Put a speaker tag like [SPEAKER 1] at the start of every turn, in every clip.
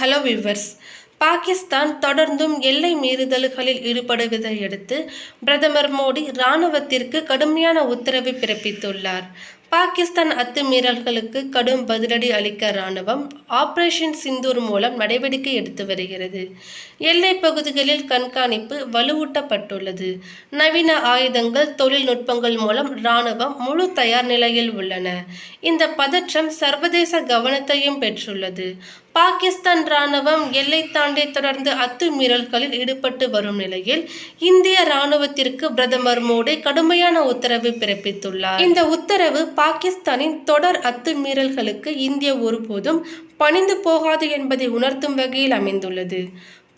[SPEAKER 1] Hello viewers Pakistan தொடர்ந்தும் எல்லை மீறுதல்களில் ஈடுபடுவதை அடுத்து பிரதமர் மோடி இராணுவத்திற்கு கடுமையான உத்தரவை பிறப்பித்துள்ளார். பாகிஸ்தான் அத்துமீறல்களுக்கு கடும் பதிலடி அளிக்க இராணுவம் ஆபரேஷன் சிந்தூர் மூலம் நடவடிக்கை எடுத்து வருகிறது. எல்லை பகுதிகளில் கண்காணிப்பு வலுவூட்டப்பட்டுள்ளது. நவீன ஆயுதங்கள் தொழில்நுட்பங்கள் மூலம் இராணுவம் முழு தயார் நிலையில் உள்ளன. இந்த பதற்றம் சர்வதேச கவனத்தையும் பெற்றுள்ளது. பாகிஸ்தான் ராணுவம் எல்லை தாண்டி தொடர்ந்து அத்துமீறல்களில் ஈடுபட்டு வரும் நிலையில் இந்திய ராணுவத்திற்கு பிரதமர் மோடி கடுமையான உத்தரவு பிறப்பித்துள்ளார். இந்த உத்தரவு பாகிஸ்தானின் தொடர் அத்துமீறல்களுக்கு இந்தியா ஒருபோதும் பணிந்து போகாது என்பதை உணர்த்தும் வகையில் அமைந்துள்ளது.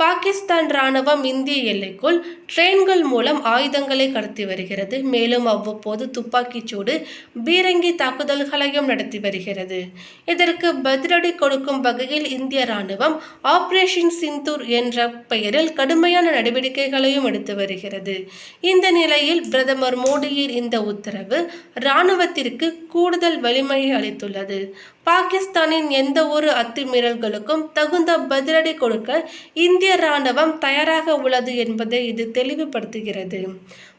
[SPEAKER 1] பாகிஸ்தான் ராணுவம் இந்திய எல்லைக்குள் ட்ரெயின்கள் மூலம் ஆயுதங்களை கடத்தி வருகிறது. மேலும் அவ்வப்போது துப்பாக்கிச் சூடு பீரங்கி தாக்குதல்களையும் நடத்தி வருகிறது. இதற்கு பதிலடி கொடுக்கும் வகையில் இந்திய ராணுவம் ஆபரேஷன் சிந்தூர் என்ற பெயரில் கடுமையான நடவடிக்கைகளையும் எடுத்து வருகிறது. இந்த நிலையில் பிரதமர் மோடியின் இந்த உத்தரவு ராணுவத்திற்கு கூடுதல் வலிமையை அளித்துள்ளது. பாகிஸ்தானின் எந்த ஒரு அத்துமீறல்களுக்கும் தகுந்த பதிலடி கொடுக்க இந்திய ராணுவம் தயாராக உள்ளது என்பதை இது தெளிவுபடுத்துகிறது.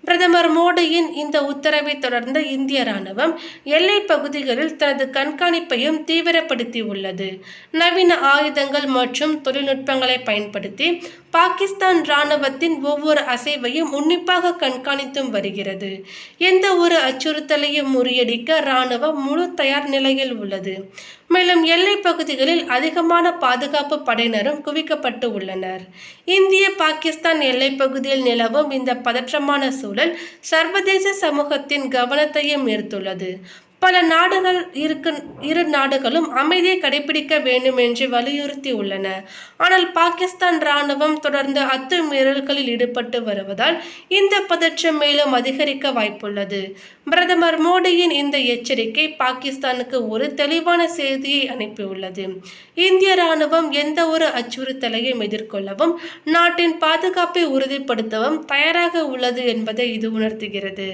[SPEAKER 1] பிரதமர் மோடியின் இந்த உத்தரவை தொடர்ந்த இந்திய ராணுவம் எல்லை பகுதிகளில் தனது கண்காணிப்பையும் தீவிரப்படுத்தி உள்ளது நவீன ஆயுதங்கள் மற்றும் தொழில்நுட்பங்களை பயன்படுத்தி பாகிஸ்தான் இராணுவத்தின் ஒவ்வொரு அசைவையும் உன்னிப்பாக கண்காணித்தும் வருகிறது. எந்த ஒரு அச்சுறுத்தலையும் முறியடிக்க இராணுவம் முழு தயார் நிலையில் உள்ளது. மேலும் எல்லை பகுதிகளில் அதிகமான பாதுகாப்பு படையினரும் குவிக்கப்பட்டு உள்ளனர். இந்திய பாகிஸ்தான் எல்லை பகுதியில் நிலவும் இந்த பதற்றமான சூழல் சர்வதேச சமூகத்தின் கவனத்தையும் ஈர்த்துள்ளது. பல நாடுகள் இருக்கு இரு நாடுகளும் அமைதியை கடைபிடிக்க வேண்டும் என்று வலியுறுத்தி உள்ளன ஆனால் பாகிஸ்தான் ராணுவம் தொடர்ந்து அத்துமீறல்களில் ஈடுபட்டு வருவதால் இந்த பதற்றம் மேலும் அதிகரிக்க வாய்ப்புள்ளது. பிரதமர் மோடியின் இந்த எச்சரிக்கை பாகிஸ்தானுக்கு ஒரு தெளிவான செய்தியை அனுப்பியுள்ளது. இந்திய ராணுவம் எந்த ஒரு அச்சுறுத்தலையும் எதிர்கொள்ளவும் நாட்டின் பாதுகாப்பை உறுதிப்படுத்தவும் தயாராக உள்ளது என்பதை இது உணர்த்துகிறது.